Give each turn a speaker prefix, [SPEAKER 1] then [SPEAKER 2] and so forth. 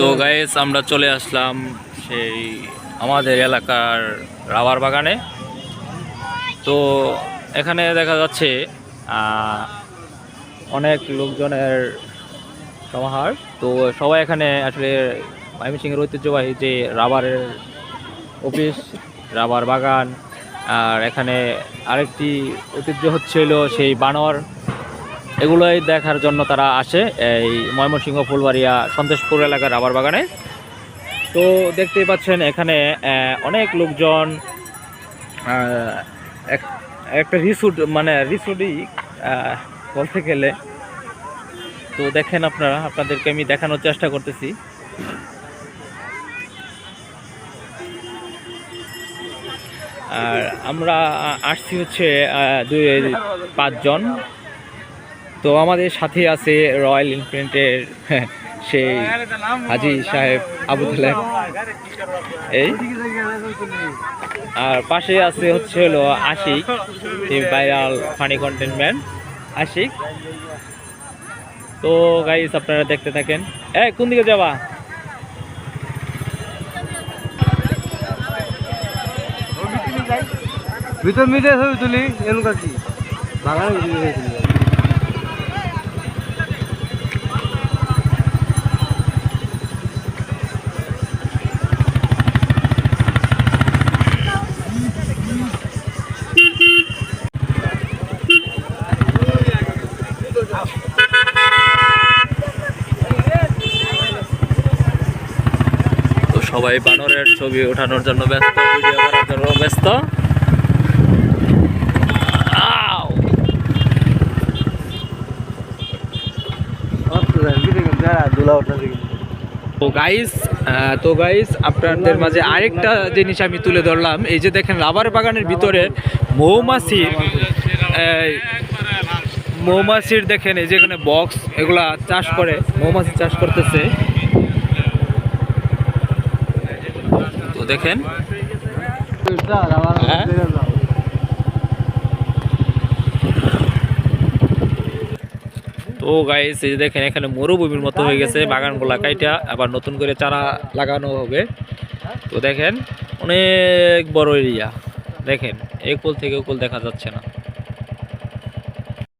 [SPEAKER 1] তো গাইস আমরা চলে আসলাম সেই আমাদের এলাকার রাবার বাগানে। তো এখানে দেখা যাচ্ছে অনেক লোকজনের সমাহার। তো সবাই এখানে আসলে ময়মনসিংহের ঐতিহ্যবাহী যে রাবারের অফিস রাবার বাগান আর এখানে আরেকটি ঐতিহ্য হচ্ছিল সেই বানর। এগুলোই দেখার জন্য তারা আসে এই ময়মনসিংহ, ফুলবাড়িয়া, সন্দেশপুর এলাকার রাবার বাগানে। তো দেখতেই পাচ্ছেন এখানে অনেক লোকজন এক- একটা রিসুট মানে রিসুটই বলতে গেলে। তো দেখেন আপনারা, আপনাদেরকে আমি দেখানোর চেষ্টা করতেছি। আর আমরা আসছি হচ্ছে দুই, পাঁচজন। তো আমাদের সাথে আছে রয়্যাল এনফিল্ডের সেই হাজি সাহেব আবুদুল্লাহ এই। আর পাশে আছে হচ্ছে হলো Ashik viral funny content man Ashik. তো গাইস আপনারা দেখতে থাকেন। এই, কোন দিকে যাবা?
[SPEAKER 2] ভিতর মিটে ছবি তুলি এনকা কি।
[SPEAKER 1] সবাই বানরের ছবি ওঠানোর জন্য ব্যস্ত ব্যস্ত। তো গাইস তো গাইস আপনাদের মাঝে আরেকটা জিনিস আমি তুলে ধরলাম। এই যে দেখেন, রাবার বাগানের ভিতরে মৌমাছি মৌমাছির দেখেন, এই যে এখানে বক্স এগুলা চাষ করে, মৌমাছি চাষ করতেছে তো দেখেন। হ্যাঁ? তো গাইস এই দেখেন, এখানে মরুভূমির মতো হয়ে গেছে, বাগানগুলা কাইটা, আবার নতুন করে চারা লাগানো হবে। তো দেখেন, অনেক বড় এরিয়া দেখেন, এই কোল থেকে কোল দেখা যাচ্ছে না।